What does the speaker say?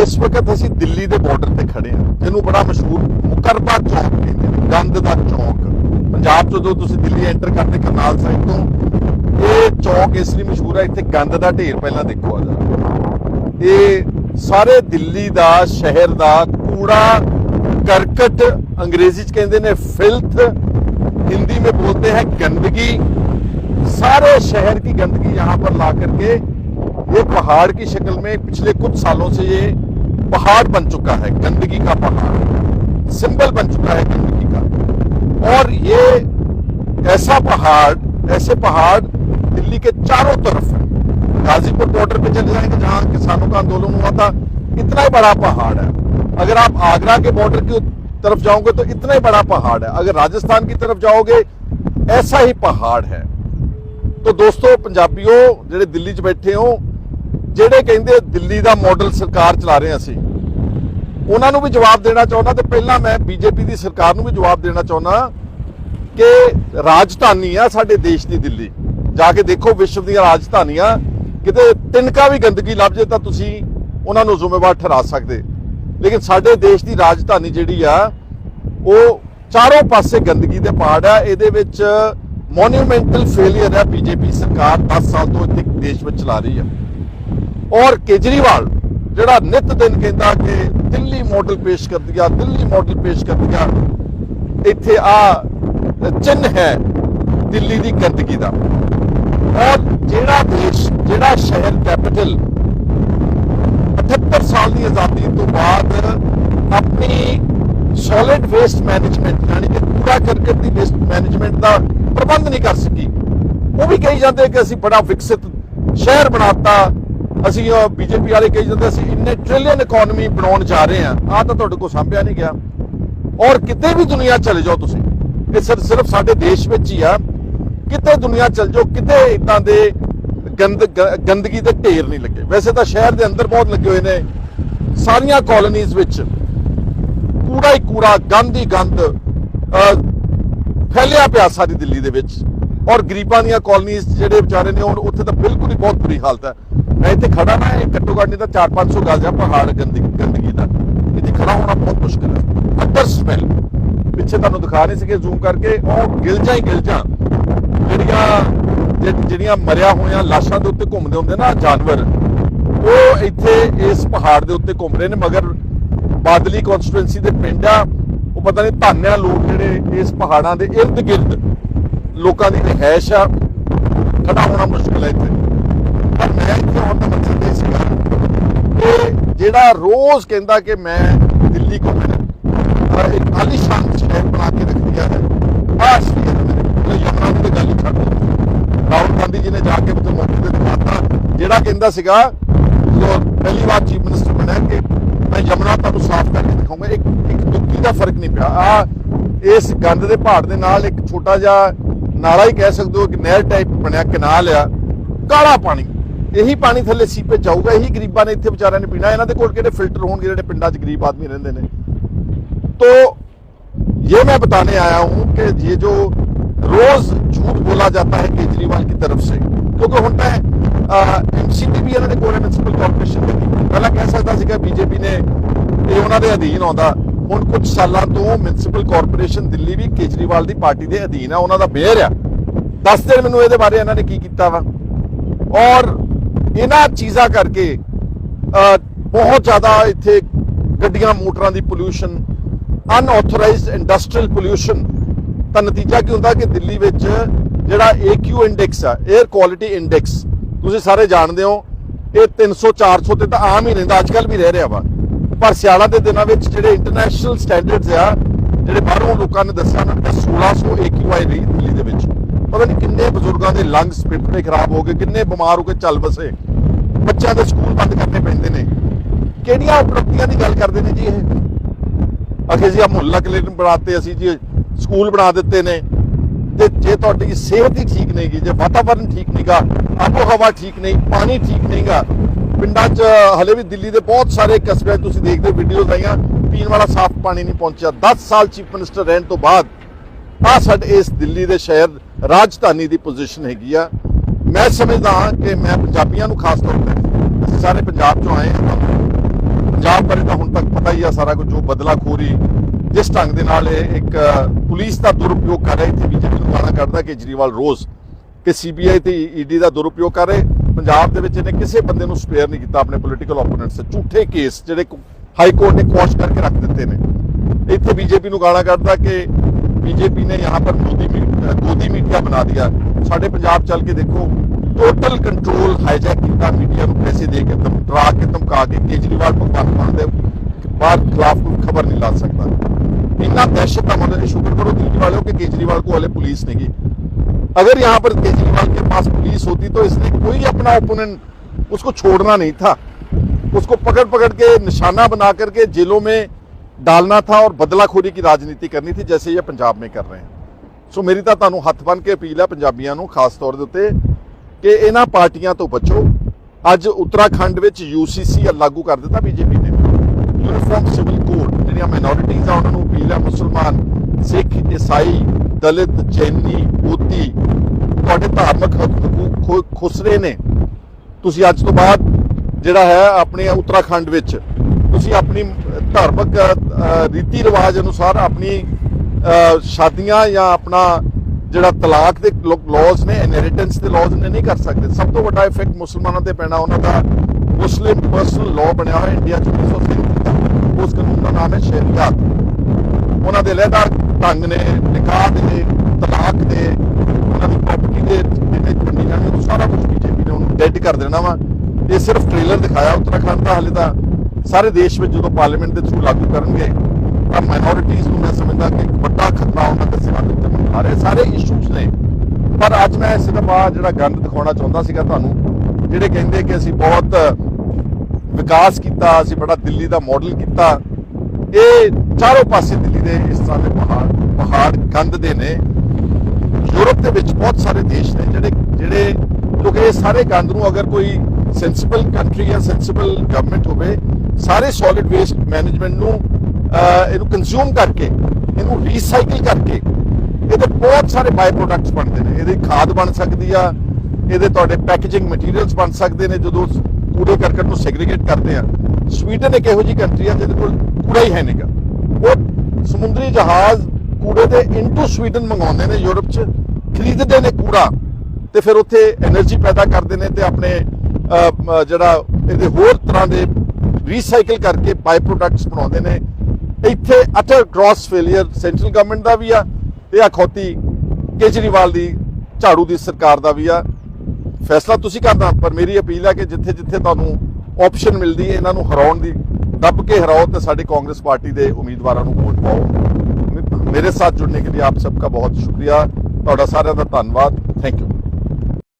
ਇਸ ਵਕਤ ਅਸੀਂ ਦਿੱਲੀ ਦੇ ਬਾਰਡਰ ਤੇ ਖੜੇ ਹਾਂ ਜਿਹਨੂੰ ਬੜਾ ਮਸ਼ਹੂਰ ਮੁਕਰਬਾ ਚੌਕ ਕਹਿੰਦੇ ਨੇ ਗੰਦ ਦਾ ਚੌਕ ਪੰਜਾਬ ਤੋਂ ਜਦੋਂ ਤੁਸੀਂ ਦਿੱਲੀ ਐਂਟਰ ਕਰਦੇ ਕਰਨਾਲ ਸਾਈਡ ਤੋਂ ਇਹ ਚੌਕ ਇਸ ਲਈ ਮਸ਼ਹੂਰ ਹੈ ਇੱਥੇ ਗੰਦ ਦਾ ਢੇਰ ਪਹਿਲਾਂ ਦੇਖੋ ਆ ਜਰਾ ਇਹ ਸਾਰੇ ਦਿੱਲੀ ਦਾ ਸ਼ਹਿਰ ਦਾ ਕੂੜਾ ਕਰਕਟ ਅੰਗਰੇਜ਼ੀ ਚ ਕਹਿੰਦੇ ਨੇ ਫਿਲਥ हिंदी में बोलते हैं गंदगी सारे शहर की गंदगी यहाँ पर ला करके ये पहाड़ की शक्ल में पिछले कुछ सालों से ये पहाड़ बन चुका है गंदगी का पहाड़ सिंबल बन चुका है गंदगी का और ये ऐसा पहाड़ ऐसे पहाड़ दिल्ली के चारों तरफ है गाजीपुर बॉर्डर पे चले जाएंगे जहां किसानों का आंदोलन हुआ था इतना ही बड़ा पहाड़ है अगर आप आगरा के बॉर्डर की तरफ जाओगे तो इतना ही बड़ा पहाड़ है अगर राजस्थान की तरफ जाओगे ऐसा ही पहाड़ है ਤੋ ਦੋਸਤੋ ਪੰਜਾਬੀਓ ਜਿਹੜੇ ਦਿੱਲੀ 'ਚ ਬੈਠੇ ਹੋ ਜਿਹੜੇ ਕਹਿੰਦੇ ਦਿੱਲੀ ਦਾ ਮਾਡਲ ਸਰਕਾਰ ਚਲਾ ਰਹੇ ਹਾਂ ਅਸੀਂ ਉਹਨਾਂ ਨੂੰ ਵੀ ਜਵਾਬ ਦੇਣਾ ਚਾਹੁੰਦਾ ਤੇ ਪਹਿਲਾਂ ਮੈਂ ਬੀਜੇਪੀ ਦੀ ਸਰਕਾਰ ਨੂੰ ਵੀ ਜਵਾਬ ਦੇਣਾ ਚਾਹੁੰਦਾ ਕਿ ਰਾਜਧਾਨੀ ਆ ਸਾਡੇ ਦੇਸ਼ ਦੀ ਦਿੱਲੀ। ਜਾ ਕੇ ਦੇਖੋ ਵਿਸ਼ਵ ਦੀਆਂ ਰਾਜਧਾਨੀਆਂ, ਕਿਤੇ ਤਿੰਨਕਾ ਵੀ ਗੰਦਗੀ ਲੱਭ ਜੇ ਤਾਂ ਤੁਸੀਂ ਉਹਨਾਂ ਨੂੰ ਜ਼ਿੰਮੇਵਾਰ ਠਹਿਰਾ ਸਕਦੇ। ਲੇਕਿਨ ਸਾਡੇ ਦੇਸ਼ ਦੀ ਰਾਜਧਾਨੀ ਜਿਹੜੀ ਆ, ਉਹ ਚਾਰੋਂ ਪਾਸੇ ਗੰਦਗੀ ਦੇ ਪਹਾੜ ਆ। ਇਹਦੇ ਵਿੱਚ ਮੋਨੂਮੈਂਟਲ ਫੇਲਿਅਰ ਹੈ ਬੀਜੇਪੀ ਸਰਕਾਰ 10 ਸਾਲ ਤੋਂ ਇੱਥੇ ਦੇਸ਼ ਵਿੱਚ ਚਲਾ ਰਹੀ ਹੈ ਔਰ ਕੇਜਰੀਵਾਲ ਜਿਹੜਾ ਨਿਤ ਦਿਨ ਕਹਿੰਦਾ ਕਿ ਦਿੱਲੀ ਮਾਡਲ ਪੇਸ਼ ਕਰ ਦਿਆ ਦਿੱਲੀ ਮਾਡਲ ਪੇਸ਼ ਕਰ ਦਿਆ ਇੱਥੇ ਆ ਚਿੰਨ ਹੈ ਦਿੱਲੀ ਦੀ ਗੰਦਗੀ ਦਾ। ਔਰ ਜਿਹੜਾ ਦੇਸ਼, ਜਿਹੜਾ ਸ਼ਹਿਰ ਕੈਪੀਟਲ 78 ਸਾਲ ਦੀ ਆਜ਼ਾਦੀ ਤੋਂ ਬਾਅਦ ਆਪਣੀ ਸੋਲਿਡ ਵੇਸਟ ਮੈਨੇਜਮੈਂਟ ਯਾਨੀ ਕਿ ਕੂੜਾ ਕਰਕਟ ਦੀ ਵੇਸਟ ਮੈਨੇਜਮੈਂਟ ਦਾ ਪ੍ਰਬੰਧ ਨਹੀਂ ਕਰ ਸਕੀ। ਉਹ ਵੀ ਕਹੀ ਜਾਂਦੇ ਕਿ ਅਸੀਂ ਬੜਾ ਵਿਕਸਿਤ ਸ਼ਹਿਰ ਬਣਾਤਾ ਅਸੀਂ ਬੀਜੇਪੀ ਵਾਲੇ ਕਹੀ ਜਾਂਦੇ ਅਸੀਂ ਇੰਨੇ ਟ੍ਰਿਲੀਅਨ ਇਕਨੋਮੀ ਬਣਾਉਣ ਜਾ ਰਹੇ ਹਾਂ ਆ ਤਾਂ ਤੁਹਾਡੇ ਕੋਲ ਸਾਂਭਿਆ ਨਹੀਂ ਗਿਆ। ਔਰ ਕਿਤੇ ਵੀ ਦੁਨੀਆ ਚਲੇ ਜਾਓ ਤੁਸੀਂ, ਇਹ ਸਿਰ- ਸਿਰਫ ਸਾਡੇ ਦੇਸ਼ ਵਿੱਚ ਹੀ ਆ। ਕਿਤੇ ਦੁਨੀਆ ਚਲ ਜਾਓ, ਕਿਤੇ ਇਦਾਂ ਦੇ ਗੰਦ ਗ- ਗੰਦਗੀ ਦੇ ਢੇਰ ਨਹੀਂ ਲੱਗੇ। ਵੈਸੇ ਤਾਂ ਸ਼ਹਿਰ ਦੇ ਅੰਦਰ ਬਹੁਤ ਲੱਗੇ ਹੋਏ ਨੇ ਸਾਰੀਆਂ ਕਾਲੋਨੀਜ਼ ਵਿੱਚ। ਕੂੜਾ ਹੀ ਕੂੜਾ, ਗੰਦ ਹੀ ਗੰਦ ਫੈਲਿਆ ਪਿਆ ਸਾਰੀ ਦਿੱਲੀ ਦੇ ਵਿੱਚ। ਔਰ ਗਰੀਬਾਂ ਦੀਆਂ ਕਾਲੋਨੀਜ਼ ਜਿਹੜੇ ਵਿਚਾਰੇ ਨੇ, ਉਹ ਉੱਥੇ ਤਾਂ ਬਿਲਕੁਲ ਹੀ ਬਹੁਤ ਬੁਰੀ ਹਾਲਤ ਹੈ। ਮੈਂ ਇੱਥੇ ਖੜਾ ਨਾ, ਇਹ ਘੱਟੋ ਘੱਟ ਨਹੀਂ ਤਾਂ 4-500 ਗਜ਼ ਆ ਪਹਾੜ ਗੰਦਗੀ ਗੰਦਗੀ ਦਾ। ਇੱਥੇ ਖੜਾ ਹੋਣਾ ਬਹੁਤ ਮੁਸ਼ਕਲ ਹੈ ਅੰਦਰ ਸਮੈਲ ਪਿੱਛੇ ਤੁਹਾਨੂੰ ਦਿਖਾ ਨਹੀਂ ਸੀਗੇ ਜ਼ੂਮ ਕਰਕੇ। ਉਹ ਗਿਲਜਾਂ ਹੀ ਗਿਲਜਾਂ ਜਿਹੜੀਆਂ ਜਿਹੜੀਆਂ ਮਰਿਆ ਹੋਈਆਂ ਲਾਸ਼ਾਂ ਦੇ ਉੱਤੇ ਘੁੰਮਦੇ ਹੁੰਦੇ ਨਾ ਜਾਨਵਰ, ਉਹ ਇੱਥੇ ਇਸ ਪਹਾੜ ਦੇ ਉੱਤੇ ਘੁੰਮ ਰਹੇ ਨੇ। ਮਗਰ ਬਾਦਲੀ ਕਨਸਟੀਟੂਐਂਸੀ ਦੇ ਪਿੰਡ ਆ। ਉਹ ਪਤਾ ਨਹੀਂ ਧਾਨਿਆ ਲੋਕ ਜਿਹੜੇ ਇਸ ਪਹਾੜਾਂ ਦੇ ਇਰਦ ਗਿਰਦ ਲੋਕਾਂ ਦੀ ਰਿਹਾਇਸ਼ ਆ। ਖੜਾ ਹੋਣਾ ਮੁਸ਼ਕਲ ਹੈ ਇੱਥੇ। ਮੈਂ ਇੱਥੇ ਆਉਣ ਦਾ ਮਕਸਦ ਇਹ ਸੀਗਾ ਕਿ ਜਿਹੜਾ ਰੋਜ਼ ਕਹਿੰਦਾ ਕਿ ਮੈਂ ਦਿੱਲੀ ਘੁੰਮਣਾ ਅਹ ਇੱਕ ਆਲੀਸ਼ਾਨ ਸ਼ਹਿਰ ਬਣਾ ਕੇ ਰੱਖ ਦਿਆ ਹੈ ਆਹ ਅਸਲੀਅਤ ਹੈ ਮੇਰੇ ਯਮਨਾ ਦੀ ਤਾਂ ਗੱਲ ਹੀ ਛੱਡ ਦਿਓ ਰਾਹੁਲ ਗਾਂਧੀ ਜੀ ਨੇ ਜਾ ਕੇ ਉੱਥੇ ਮੌਕੇ ਤੇ ਦਿਖਾਤਾ, ਜਿਹੜਾ ਕਹਿੰਦਾ ਸੀਗਾ ਜੋ ਪਹਿਲੀ ਵਾਰ ਚੀਫ ਮਿਨਿਸਟਰ ਬਣਿਆ ਕਿ ਮੈਂ ਯਮਨਾ ਤੁਹਾਨੂੰ ਸਾਫ਼ ਕਰਕੇ ਦਿਖਾਉਂਗਾ। ਇੱਕ ਇੱਕ ਦੁੱਕੀ ਦਾ ਫ਼ਰਕ ਨਹੀਂ ਪਿਆ। ਆ, ਇਸ ਗੰਦ ਦੇ ਪਹਾੜ ਦੇ ਨਾਲ ਇੱਕ ਛੋਟਾ ਜਿਹਾ ਨਾਲਾ ਹੀ ਕਹਿ ਸਕਦੇ ਹੋ ਕਿ ਨਹਿਰ ਟਾਈਪ ਬਣਿਆ, ਕਨਾਲ ਆ, ਕਾਲਾ ਪਾਣੀ। ਇਹੀ ਪਾਣੀ ਥੱਲੇ ਸੀਪੇ ਜਾਊਗਾ ਇਹੀ ਗਰੀਬਾਂ ਨੇ ਇੱਥੇ ਵਿਚਾਰਿਆਂ ਨੇ ਪੀਣਾ ਇਹਨਾਂ ਦੇ ਕੋਲ ਕਿਹੜੇ ਫਿਲਟਰ ਹੋਣਗੇ ਜਿਹੜੇ ਪਿੰਡਾਂ 'ਚ ਗਰੀਬ ਆਦਮੀ ਰਹਿੰਦੇ ਨੇ तो ये मैं बताने आया हूं कि ये जो रोज झूठ बोला जाता है केजरीवाल की तरफ से क्योंकि ਹੁਣ ਤਾਂ ਐਮਸੀਪੀ ਵੀ ਇਹਨਾਂ ਦੇ ਕੋਲ ਮਿਊਨਿਸਪਲ ਕਾਰਪੋਰੇਸ਼ਨ ਦੇ ਨਹੀਂ। ਪਹਿਲਾਂ ਕਹਿ ਸਕਦਾ ਸੀਗਾ ਬੀਜੇਪੀ ਨੇ ਇਹ ਉਹਨਾਂ ਦੇ ਅਧੀਨ ਆਉਂਦਾ ਹੁਣ ਕੁਝ ਸਾਲਾਂ ਤੋਂ ਮਿਊਨਿਸਪਲ ਕਾਰਪੋਰੇਸ਼ਨ ਦਿੱਲੀ ਵੀ ਕੇਜਰੀਵਾਲ ਦੀ ਪਾਰਟੀ ਦੇ ਅਧੀਨ ਆ ਉਹਨਾਂ ਦਾ ਬੇਅਰ ਆ ਦੱਸ ਦੇਣ ਮੈਨੂੰ ਇਹਦੇ ਬਾਰੇ ਇਹਨਾਂ ਨੇ ਕੀ ਕੀਤਾ ਵਾ ਔਰ ਇਹਨਾਂ ਚੀਜ਼ਾਂ ਕਰਕੇ ਬਹੁਤ ਜ਼ਿਆਦਾ ਇੱਥੇ ਗੱਡੀਆਂ, ਮੋਟਰਾਂ ਦੀ ਪੋਲੂਸ਼ਨ ਅਨਆਥੋਰਾਈਜ਼ਡ ਇੰਡਸਟਰੀਅਲ ਪੋਲੂਸ਼ਨ ਤਾਂ ਨਤੀਜਾ ਕੀ ਹੁੰਦਾ ਕਿ ਦਿੱਲੀ ਵਿੱਚ ਜਿਹੜਾ AQ ਇੰਡੈਕਸ ਆ 에ਅਰ ਕੁਆਲਿਟੀ ਇੰਡੈਕਸ ਤੁਸੀਂ ਸਾਰੇ ਜਾਣਦੇ ਹੋ, ਇਹ 300 400 ਤੇ ਤਾਂ ਆਮ ਹੀ ਰਹਿੰਦਾ ਅੱਜਕੱਲ ਵੀ ਰਹਿ ਰਿਹਾ ਵਾ। ਪਰ ਸਿਆਲਾਂ ਦੇ ਦਿਨਾਂ ਵਿੱਚ ਜਿਹੜੇ ਇੰਟਰਨੈਸ਼ਨਲ ਸਟੈਂਡਰਡਸ ਆ, ਜਿਹੜੇ ਬਾਹਰੋਂ ਲੋਕਾਂ ਨੇ ਦੱਸਿਆ ਨਾ 1600 AQI ਰਹੀ ਦਿੱਲੀ ਦੇ ਵਿੱਚ। ਪਤਾ ਨਹੀਂ ਕਿੰਨੇ ਬਜ਼ੁਰਗਾਂ ਦੇ ਲੰਗਸ ਫੇਫੜੇ ਖਰਾਬ ਹੋ ਗਏ, ਕਿੰਨੇ ਬਿਮਾਰ ਹੋ ਕੇ ਚੱਲ ਬਸੇ ਬੱਚਿਆਂ ਦੇ ਸਕੂਲ ਬੰਦ ਕਰਨੇ ਪੈਂਦੇ ਨੇ। ਕਿਹੜੀਆਂ ਉਪਲਬਧੀਆਂ ਦੀ ਗੱਲ ਕਰਦੇ ਨੇ ਜੀ ਇਹ? ਅਖੇ ਜੀ ਆ ਮੁਹੱਲਾ ਕਲੀਨਿਕ ਬਣਾਤੇ, ਅਸੀਂ ਜੀ ਸਕੂਲ ਬਣਾ ਦਿੱਤੇ ਨੇ। ਤੇ ਜੇ ਤੁਹਾਡੀ ਸਿਹਤ ਹੀ ਠੀਕ ਨਹੀਂਗੀ, ਜੇ ਵਾਤਾਵਰਨ ਠੀਕ ਨਹੀਂਗਾ ਆਬੋ ਹਵਾ ਠੀਕ ਨਹੀਂ, ਪਾਣੀ ਠੀਕ ਨਹੀਂਗਾ, ਪਿੰਡਾਂ 'ਚ ਹਲੇ ਵੀ ਦਿੱਲੀ ਦੇ ਬਹੁਤ ਸਾਰੇ ਕਸਬਿਆਂ 'ਚ ਤੁਸੀਂ ਦੇਖਦੇ ਵੀਡੀਓਜ਼ ਆਈਆਂ, ਪੀਣ ਵਾਲਾ ਸਾਫ਼ ਪਾਣੀ ਨਹੀਂ ਪਹੁੰਚਿਆ। 10 ਸਾਲ ਚੀਫ ਮਿਨਿਸਟਰ ਰਹਿਣ ਤੋਂ ਬਾਅਦ ਆ ਸਾਡੇ ਇਸ ਦਿੱਲੀ ਦੇ ਸ਼ਹਿਰ ਰਾਜਧਾਨੀ ਦੀ ਪੋਜੀਸ਼ਨ ਹੈਗੀ ਆ। ਮੈਂ ਸਮਝਦਾ ਹਾਂ ਕਿ ਮੈਂ ਪੰਜਾਬੀਆਂ ਨੂੰ ਖਾਸ ਤੌਰ ਤੇ ਅਸੀਂ ਸਾਰੇ ਪੰਜਾਬ ਚੋਂ ਆਏ ਹਾਂ। ਪੰਜਾਬ ਬਾਰੇ ਤਾਂ ਹੁਣ ਤੱਕ ਪਤਾ ਹੀ ਆ ਸਾਰਾ ਕੁਝ ਉਹ ਬਦਲਾਖੋਰੀ ਜਿਸ ਢੰਗ ਦੇ ਨਾਲ ਇਹ ਇੱਕ ਪੁਲਿਸ ਦਾ ਦੁਰਉਪਯੋਗ ਕਰ ਰਹੀ ਸੀ, ਬੀਜੇਪੀ ਨੂੰ ਗਾਣਾ ਕੱਢਦਾ ਕੇਜਰੀਵਾਲ ਰੋਜ਼ ਕਿ ਸੀਬੀਆਈ ਤੇ ਈਡੀ ਦਾ ਦੁਰਉਪਯੋਗ ਕਰ ਰਹੇ। ਪੰਜਾਬ ਦੇ ਵਿੱਚ ਇਹਨੇ ਕਿਸੇ ਬੰਦੇ ਨੂੰ ਸਪੇਅਰ ਨਹੀਂ ਕੀਤਾ, ਆਪਣੇ ਪੋਲੀਟੀਕਲ ਓਪੋਨੈਂਟਸ ਤੇ। ਝੂਠੇ ਕੇਸ ਜਿਹੜੇ ਹਾਈ ਕੋਰਟ ਨੇ ਕੁਐਸ਼ ਕਰਕੇ ਰੱਖ ਦਿੱਤੇ ਨੇ। ਇੱਥੇ ਬੀਜੇਪੀ ਨੂੰ ਗਾਣਾ ਕਰਦਾ ਕਿ ਬੀਜੇਪੀ ਨੇ ਯਹਾਂ ਪਰ बना दिया। साढ़े पंजाब चल के देखो टोटल कंट्रोल हाईजैक किया मीडिया को पैसे दे के धमका के धमका के केजरीवाल भगवान मान के बाहर खिलाफ कोई खबर नहीं ला सकता। इतना दहशत का मतलब शुक्र करो दिल्ली वालों के केजरीवाल को वाले पुलिस ने की। अगर यहाँ पर केजरीवाल के पास पुलिस होती तो इसने कोई अपना ओपोनेंट उसको छोड़ना नहीं था। उसको पकड़ पकड़ के निशाना बना करके जेलों में डालना था और बदलाखोरी की राजनीति करनी थी, जैसे ये पंजाब में कर रहे हैं। ਸੋ ਮੇਰੀ ਤਾਂ ਤੁਹਾਨੂੰ ਹੱਥ ਬੰਨ ਕੇ ਅਪੀਲ ਹੈ ਪੰਜਾਬੀਆਂ ਨੂੰ ਖਾਸ ਤੌਰ ਦੇ ਉੱਤੇ ਕਿ ਇਹਨਾਂ ਪਾਰਟੀਆਂ ਤੋਂ ਬਚੋ। ਅੱਜ ਉੱਤਰਾਖੰਡ ਵਿੱਚ ਯੂਸੀਸੀ ਲਾਗੂ ਕਰ ਦਿੱਤਾ ਬੀਜੇਪੀ ਨੇ। ਯੂਨੀਫਾਰਮ ਸਿਵਲ ਕੋਡ ਜਿਹੜੀਆਂ ਮਾਈਨੋਰਿਟੀਜ਼ ਆ, ਉਹਨਾਂ ਨੂੰ ਅਪੀਲ ਹੈ ਮੁਸਲਮਾਨ, ਸਿੱਖ, ਈਸਾਈ, ਦਲਿਤ, ਜੈਨੀ, ਬੋਧੀ, ਤੁਹਾਡੇ ਧਾਰਮਿਕ ਹਕੂਕ ਖੁ- ਖੁਸਰੇ ਨੇ। ਤੁਸੀਂ ਅੱਜ ਤੋਂ ਬਾਅਦ ਜਿਹੜਾ ਹੈ ਆਪਣੇ ਉੱਤਰਾਖੰਡ ਵਿੱਚ, ਤੁਸੀਂ ਆਪਣੀ ਧਾਰਮਿਕ ਰੀਤੀ ਰਿਵਾਜ ਅਨੁਸਾਰ ਆਪਣੀ ਸ਼ਾਦੀਆਂ ਜਾਂ ਆਪਣਾ ਜਿਹੜਾ ਤਲਾਕ ਦੇ ਲਾਜ਼ ਨੇ ਇਨਹੈਰੀਟੈਂਸ ਦੇ ਲਾਜ਼ ਨੇ ਨਹੀਂ ਕਰ ਸਕਦੇ। ਸਭ ਤੋਂ ਵੱਡਾ ਇਫੈਕਟ ਮੁਸਲਮਾਨਾਂ ਤੇ ਪੈਣਾ, ਉਹਨਾਂ ਦਾ ਮੁਸਲਿਮ ਪਰਸਨਲ ਲਾਅ ਬਣਿਆ ਹੋਇਆ ਇੰਡੀਆ ਚ 1903 ਦਾ ਉਸ ਕਾਨੂੰਨ ਦਾ ਨਾਮ ਹੈ ਸ਼ਰੀਅਤ। ਉਹਨਾਂ ਦੇ ਲਹਿਦਾ ਢੰਗ ਨੇ, ਨਿਕਾਹ ਦੇ, ਤਲਾਕ ਦੇ, ਉਹਨਾਂ ਦੀ ਪ੍ਰਾਪਰਟੀ ਦੇ ਜਿਹੜੇ ਕੰਡੀਸ਼ਨ ਨੇ, ਉਹ ਸਾਰਾ ਕੁਝ ਬੀਜੇਪੀ ਨੇ ਉਹਨੂੰ ਡੈਡ ਕਰ ਦੇਣਾ ਵਾ। ਇਹ ਸਿਰਫ ਟ੍ਰੇਲਰ ਦਿਖਾਇਆ ਉੱਤਰਾਖੰਡ ਦਾ, ਹਲੇ ਤਾਂ ਸਾਰੇ ਦੇਸ਼ ਵਿੱਚ ਜਦੋਂ ਪਾਰਲੀਮੈਂਟ ਦੇ ਥਰੂ ਲਾਗੂ ਕਰਨਗੇ ਮਾਈਨੋਰਿਟੀਜ਼ ਨੂੰ ਮੈਂ ਸਮਝਦਾ ਕਿ ਇੱਕ ਵੱਡਾ ਖਤਰਾ ਉਹਨਾਂ ਦੇ ਸਿਰਾਂ ਦੇ ਉੱਤੇ ਆ ਰਿਹਾ। ਸਾਰੇ ਇਸ਼ੂਜ਼ ਨੇ। ਪਰ ਅੱਜ ਮੈਂ ਸਿਰਫ ਆ ਜਿਹੜਾ ਗੰਦ ਦਿਖਾਉਣਾ ਚਾਹੁੰਦਾ ਸੀਗਾ ਤੁਹਾਨੂੰ, ਜਿਹੜੇ ਕਹਿੰਦੇ ਕਿ ਅਸੀਂ ਬਹੁਤ ਵਿਕਾਸ ਕੀਤਾ, ਅਸੀਂ ਬੜਾ ਦਿੱਲੀ ਦਾ ਮਾਡਲ ਕੀਤਾ, ਇਹ ਚਾਰੋਂ ਪਾਸੇ ਦਿੱਲੀ ਦੇ ਇਸ ਤਰ੍ਹਾਂ ਦੇ ਪਹਾੜ ਪਹਾੜ ਗੰਦ ਦੇ ਨੇ। ਯੂਰਪ ਦੇ ਵਿੱਚ ਬਹੁਤ ਸਾਰੇ ਦੇਸ਼ ਨੇ ਜਿਹੜੇ ਜਿਹੜੇ ਕਿਉਂਕਿ ਇਹ ਸਾਰੇ ਗੰਦ ਨੂੰ ਅਗਰ ਕੋਈ ਸੈਂਸਿਬਲ ਕੰਟਰੀ ਜਾਂ ਸੈਂਸਿਬਲ ਗਵਰਨਮੈਂਟ ਹੋਵੇ, ਸਾਰੇ ਸੋਲਿਡ ਵੇਸਟ ਮੈਨੇਜਮੈਂਟ ਨੂੰ ਇਹਨੂੰ ਕੰਜ਼ੂਮ ਕਰਕੇ, ਇਹਨੂੰ ਰੀਸਾਈਕਲ ਕਰਕੇ, ਇਹਦੇ ਬਹੁਤ ਸਾਰੇ ਬਾਈ ਪ੍ਰੋਡਕਟਸ ਬਣਦੇ ਨੇ। ਇਹਦੀ ਖਾਦ ਬਣ ਸਕਦੀ ਆ, ਇਹਦੇ ਤੁਹਾਡੇ ਪੈਕੇਜਿੰਗ ਮਟੀਰੀਅਲਸ ਬਣ ਸਕਦੇ ਨੇ, ਜਦੋਂ ਕੂੜੇ ਕਰਕਟ ਨੂੰ ਸੈਗਰੀਗੇਟ ਕਰਦੇ ਆ। ਸਵੀਡਨ ਇੱਕ ਇਹੋ ਜੀ ਕੰਟਰੀ ਆ, ਜਿਹਦੇ ਕੋਲ ਕੂੜਾ ਹੀ ਹੈ ਨਹੀਂਗਾ ਉਹ ਸਮੁੰਦਰੀ ਜਹਾਜ਼ ਕੂੜੇ ਦੇ ਇੰਟੂ ਸਵੀਡਨ ਮੰਗਾਉਂਦੇ ਨੇ ਯੂਰਪ 'ਚ, ਖਰੀਦਦੇ ਨੇ ਕੂੜਾ, ਤੇ ਫਿਰ ਉੱਥੇ એનર્ਜੀ ਪੈਦਾ ਕਰਦੇ ਨੇ ਤੇ ਆਪਣੇ ਜਿਹੜਾ ਇਹਦੇ ਹੋਰ ਤਰ੍ਹਾਂ ਦੇ ਰੀਸਾਈਕਲ ਕਰਕੇ ਬਾਈ ਪ੍ਰੋਡਕਟਸ ਬਣਾਉਂਦੇ ਨੇ। ਇੱਥੇ ਅਟਲ ਕ੍ਰਾਸ ਫੇਲਿਅਰ ਸੈਂਟਰਲ ਗਵਰਨਮੈਂਟ ਦਾ ਵੀ ਆ ਤੇ ਅਖੌਤੀ ਕੇਜਰੀਵਾਲ ਦੀ, ਝਾੜੂ ਦੀ ਸਰਕਾਰ ਦਾ ਵੀ ਆ। ਫੈਸਲਾ ਤੁਸੀਂ ਕਰਦਾ ਪਰ ਮੇਰੀ ਅਪੀਲ ਹੈ ਕਿ ਜਿੱਥੇ ਜਿੱਥੇ ਤੁਹਾਨੂੰ ਆਪਸ਼ਨ ਮਿਲਦੀ ਹੈ ਇਹਨਾਂ ਨੂੰ ਹਰਾਉਣ ਦੀ, ਦੱਬ ਕੇ ਹਰਾਓ ਤੇ ਸਾਡੇ ਕਾਂਗਰਸ ਪਾਰਟੀ ਦੇ ਉਮੀਦਵਾਰਾਂ ਨੂੰ ਵੋਟ ਪਾਓ। ਮੇਰੇ ਸਾਥ ਜੁੜਨੇ ਕੇ ਲਈ ਆਪ ਸਭ ਦਾ ਬਹੁਤ ਸ਼ੁਕਰੀਆ। ਤੁਹਾਡਾ ਸਾਰਿਆਂ ਦਾ ਧੰਨਵਾਦ। Thank you